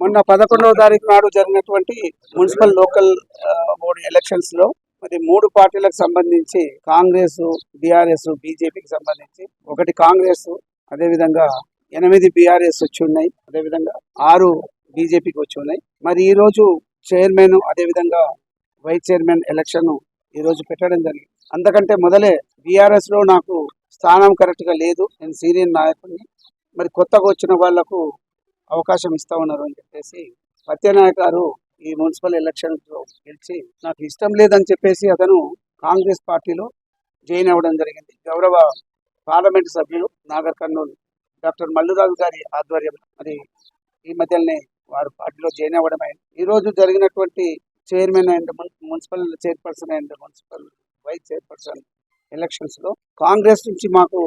మొన్న పదకొండవ తారీఖు నాడు జరిగినటువంటి మున్సిపల్ లోకల్ బోర్డు ఎలక్షన్స్లో మరి మూడు పార్టీలకు సంబంధించి కాంగ్రెస్ బీఆర్ఎస్ బీజేపీకి సంబంధించి ఒకటి కాంగ్రెస్ అదేవిధంగా ఎనిమిది బీఆర్ఎస్ వచ్చి ఉన్నాయి. అదేవిధంగా ఆరు బీజేపీకి వచ్చి ఉన్నాయి. మరి ఈ రోజు చైర్మన్ అదేవిధంగా వైస్ చైర్మన్ ఎలక్షన్ ఈ రోజు పెట్టడం జరిగింది. అందుకంటే మొదలే బీఆర్ఎస్లో నాకు స్థానం కరెక్ట్గా లేదు. నేను సీనియర్ నాయకుడిని. మరి కొత్తగా వచ్చిన వాళ్ళకు అవకాశం ఇస్తా ఉన్నారు అని చెప్పేసి సత్యనాయక్ గారు ఈ మున్సిపల్ ఎలక్షన్ గెలిచి నాకు ఇష్టం లేదని చెప్పేసి అతను కాంగ్రెస్ పార్టీలో జాయిన్ అవ్వడం జరిగింది. గౌరవ పార్లమెంటు సభ్యులు నాగర్ కర్నూలు డాక్టర్ మల్లురాజు గారి ఆధ్వర్యం మరి ఈ మధ్యనే వారు పార్టీలో జాయిన్ అవ్వడం అయింది. ఈ రోజు జరిగినటువంటి chairman and municipal chairperson and municipal vice chairperson ఎలక్షన్స్లో కాంగ్రెస్ నుంచి మాకు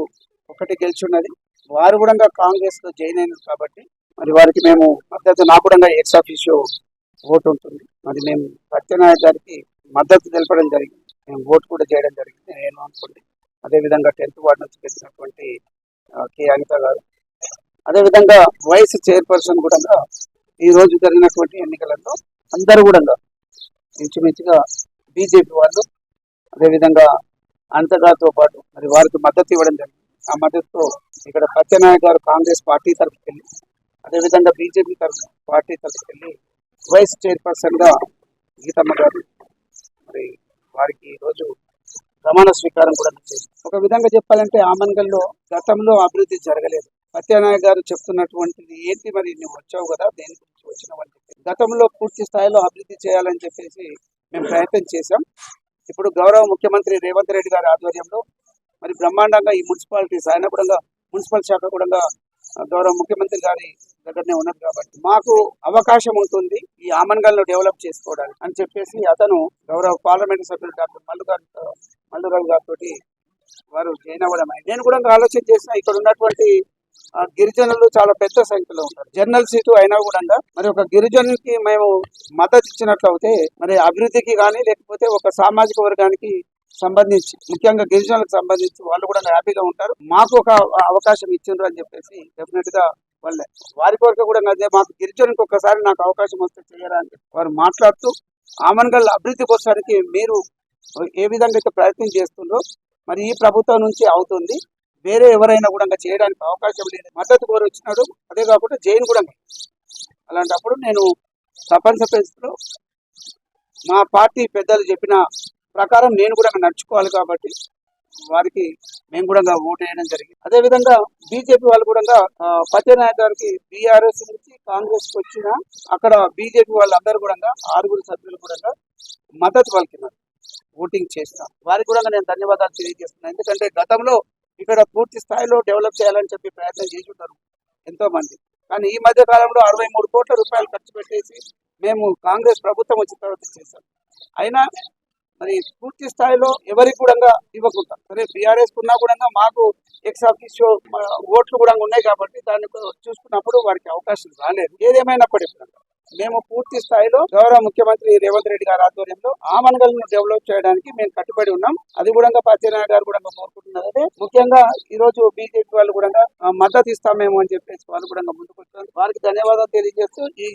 ఒకటి గెలిచి ఉన్నది. వారు కూడా కాంగ్రెస్లో జాయిన్ అయినారు కాబట్టి మరి వారికి మేము మద్దతు నా కూడా ఎక్స్ ఆఫీషియో ఓటు ఉంటుంది. మరి మేము సత్యనారాయణ గారికి మద్దతు తెలపడం జరిగింది. మేము ఓటు కూడా చేయడం జరిగింది. నేను అనుకోండి. అదేవిధంగా టెన్త్ వార్డు నుంచి గెలిచినటువంటి కే కె. అనిత గారు. అదేవిధంగా వైస్ చైర్పర్సన్ కూడా ఈ రోజు జరిగినటువంటి ఎన్నికలలో అందరూ కూడా ఇంచుమించుగా బీజేపీ వాళ్ళు అదేవిధంగా అంతగాతో పాటు మరి వారికి మద్దతు ఇవ్వడం జరిగింది. ఆ మద్దతుతో ఇక్కడ సత్యనారాయణ గారు కాంగ్రెస్ పార్టీ తరఫుకి వెళ్ళి అదేవిధంగా బీజేపీ తరఫు పార్టీ తరఫుకి వెళ్ళి వైస్ చైర్పర్సన్గా గీతమ్మ గారు మరి వారికి ఈరోజు రోజు ప్రమాణ స్వీకారం కూడా ఒక విధంగా చెప్పాలంటే ఆమన్గల్లో గతంలో అభివృద్ధి జరగలేదు. సత్యనారాయణ గారు చెప్తున్నటువంటిది ఏంటి మరి? నువ్వు వచ్చావు కదా దేని గురించి వచ్చినావు అని చెప్పి గతంలో పూర్తి స్థాయిలో అభివృద్ధి చేయాలని చెప్పేసి మేము ప్రయత్నం చేశాం. ఇప్పుడు గౌరవ ముఖ్యమంత్రి రేవంత్ రెడ్డి గారి ఆధ్వర్యంలో మరి బ్రహ్మాండంగా ఈ మున్సిపాలిటీస్ ఆయన కూడా మున్సిపల్ శాఖ కూడా గౌరవ ముఖ్యమంత్రి గారి దగ్గరనే ఉన్నది కాబట్టి మాకు అవకాశం ఉంటుంది ఈ ఆమన్గల్ను డెవలప్ చేసుకోవడానికి అని చెప్పేసి అతను గౌరవ పార్లమెంట్ సభ్యులు డాక్టర్ మల్లు గారి మల్లురావు గారితో వారు జాయిన్ అవ్వడం నేను కూడా ఆలోచన చేసిన ఇక్కడ ఉన్నటువంటి గిరిజనులు చాలా పెద్ద సంఖ్యలో ఉంటారు. జనరల్ సీటు అయినా కూడా మరి ఒక గిరిజనుకి మేము మద్దతు ఇచ్చినట్లు అయితే మరి అభివృద్ధికి కానీ లేకపోతే ఒక సామాజిక వర్గానికి సంబంధించి ముఖ్యంగా గిరిజనులకు సంబంధించి వాళ్ళు కూడా హ్యాపీగా ఉంటారు. మాకు ఒక అవకాశం ఇచ్చిండ్రు అని చెప్పేసి డెఫినెట్గా వాళ్ళే. వారి కోరిక కూడా అదే మాకు గిరిజనులకు ఒకసారి నాకు అవకాశం వస్తే చేయరా అని వారు మాట్లాడుతూ ఆమన్గల్ అభివృద్ధి కోసానికి మీరు ఏ విధంగా అయితే ప్రయత్నం చేస్తుండ్రో మరి ఈ ప్రభుత్వం నుంచి అవుతుంది. వేరే ఎవరైనా కూడా చేయడానికి అవకాశం లేదు. మద్దతు కోరి వచ్చినాడు. అదే కాకుండా జైన్ కూడా అలాంటప్పుడు నేను తప్పనిసరి పరిస్థితిలో మా పార్టీ పెద్దలు చెప్పిన ప్రకారం నేను కూడా నడుచుకోవాలి కాబట్టి వారికి మేము కూడా ఓటు వేయడం జరిగింది. అదే విధంగా బీజేపీ వాళ్ళు కూడా ఆ, నాయక్ గారికి బీఆర్ఎస్ నుంచి కాంగ్రెస్ వచ్చిన అక్కడ బీజేపీ వాళ్ళందరూ కూడా ఆరుగురు సభ్యులు కూడా మద్దతు పలికినారు. ఓటింగ్ చేసిన. వారికి కూడా నేను ధన్యవాదాలు తెలియజేస్తున్నాను ఎందుకంటే గతంలో ఇక్కడ పూర్తి స్థాయిలో డెవలప్ చేయాలని చెప్పి ప్రయత్నం చేసి ఉంటారు ఎంతో మంది కానీ ఈ మధ్య కాలంలో అరవై మూడు కోట్ల రూపాయలు ఖర్చు పెట్టేసి మేము కాంగ్రెస్ ప్రభుత్వం వచ్చిన తర్వాత చేశాం. అయినా మరి పూర్తి స్థాయిలో ఎవరికి కూడా ఇవ్వకుండా సరే బీఆర్ఎస్ కున్నా కూడా మాకు ఎక్స్ ఆఫీషియో ఓట్లు కూడా ఉన్నాయి కాబట్టి దాన్ని చూసుకున్నప్పుడు వారికి అవకాశం రాలేదు. ఏదేమైనప్పటికీ మేము పూర్తి స్థాయిలో గౌరవ ముఖ్యమంత్రి రేవంత్ రెడ్డి గారి ఆధ్వర్యంలో ఆమనగల్ను డెవలప్ చేయడానికి మేము కట్టుబడి ఉన్నాం. అది కూడా సత్యనారాయణ గారు కూడా కోరుకుంటున్నారు. అదే ముఖ్యంగా ఈ రోజు బీజేపీ వాళ్ళు కూడా మద్దతు ఇస్తామేమో అని చెప్పేసి వాళ్ళు కూడా ముందుకు వస్తున్నారు. వారికి ధన్యవాదాలు తెలియజేస్తూ ఈ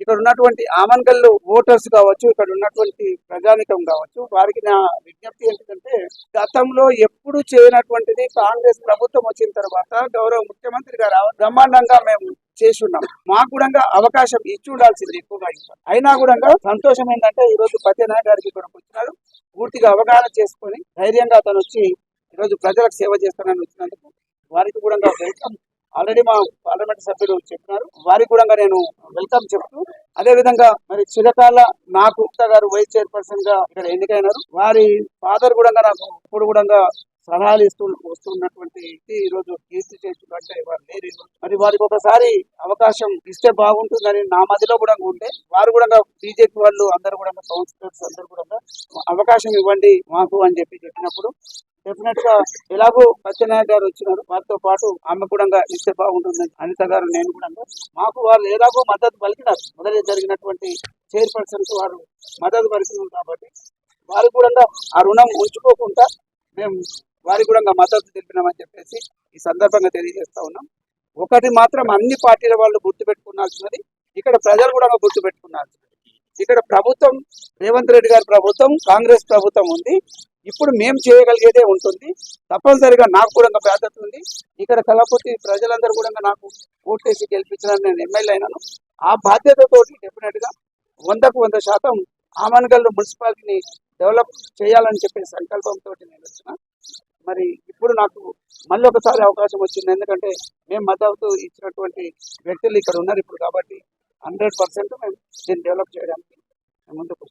ఇక్కడ ఉన్నటువంటి ఆమన్గల్లు ఓటర్స్ కావచ్చు ఇక్కడ ఉన్నటువంటి ప్రజానికం కావచ్చు వారికి నా విజ్ఞప్తి ఏంటంటే గతంలో ఎప్పుడు చేయనటువంటిది కాంగ్రెస్ ప్రభుత్వం వచ్చిన తర్వాత గౌరవ ముఖ్యమంత్రి గారు బ్రహ్మాండంగా మేము చేసి ఉన్నాం మాకు కూడా అవకాశం ఇచ్చి ఉండాల్సింది ఎక్కువగా అయినా కూడా సంతోషం ఏంటంటే ఈ రోజు సత్యనారాయణ గారికి ఇక్కడికి వచ్చినారు పూర్తిగా అవగాహన చేసుకొని ధైర్యంగా అతను వచ్చి ఈరోజు ప్రజలకు సేవ చేస్తానని వచ్చినందుకు వారికి కూడా వెల్కమ్ ఆల్రెడీ మా పార్లమెంట్ సభ్యులు చెప్పినారు. వారికి కూడా నేను వెల్కమ్ చెప్తూ అదే విధంగా మరి చిరకాల నా గుప్తా గారు వైస్ చైర్పర్సన్గా ఇక్కడ ఎన్నికైనారు. వారి ఫాదర్ కూడా నాకు ఇప్పుడు కూడా సలహాలు ఇస్తూ వస్తున్నటువంటి వ్యక్తి ఈ రోజు కీర్తి చేస్తున్నట్టు అంటే వారు లేరు. మరి వారికి ఒకసారి అవకాశం ఇస్తే బాగుంటుందని నా మదిలో కూడా ఉంటే వారు కూడా బీజేపీ వాళ్ళు అందరు కూడా కౌన్సిలర్స్ అందరు కూడా అవకాశం ఇవ్వండి మాకు అని చెప్పి చెప్పినప్పుడు డెఫినెట్గా ఎలాగో సత్యనారాయణ గారు వచ్చినారు. వారితో పాటు ఆమె కూడా ఇస్తే బాగుంటుందని అనిత గారు నేను కూడా మాకు వాళ్ళు ఎలాగో మద్దతు పలికినారు. మొదటి జరిగినటువంటి చైర్పర్సన్ వారు మద్దతు పలికినారు కాబట్టి వారు కూడా ఆ రుణం ఉంచుకోకుండా మేము వారికి కూడా మద్దతు తెలిపినామని చెప్పేసి ఈ సందర్భంగా తెలియజేస్తా ఉన్నాం. ఒకటి మాత్రం అన్ని పార్టీల వాళ్ళు గుర్తుపెట్టుకున్నాల్సినది ఇక్కడ ప్రజలు కూడా గుర్తు ఇక్కడ ప్రభుత్వం రేవంత్ రెడ్డి గారి ప్రభుత్వం కాంగ్రెస్ ప్రభుత్వం ఉంది. ఇప్పుడు మేము చేయగలిగేదే ఉంటుంది. తప్పనిసరిగా నాకు కూడా బాధ్యత ఉంది. ఇక్కడ కలపతి ప్రజలందరూ కూడా నాకు ఓటేసి గెలిపించడానికి నేను ఎమ్మెల్యే అయినాను. ఆ బాధ్యతతోటి డెఫినెట్గా వందకు వంద శాతం ఆమన్గల్ మున్సిపాలిటీని డెవలప్ చేయాలని చెప్పే సంకల్పంతో నేను వచ్చిన. మరి ఇప్పుడు నాకు మళ్ళీ ఒకసారి అవకాశం వచ్చింది. ఎందుకంటే మేము మద్దతు ఇచ్చినటువంటి వ్యక్తులు ఇక్కడ ఉన్నారు ఇప్పుడు కాబట్టి హండ్రెడ్ పర్సెంట్ మేము దీన్ని డెవలప్ చేయడానికి ముందుకు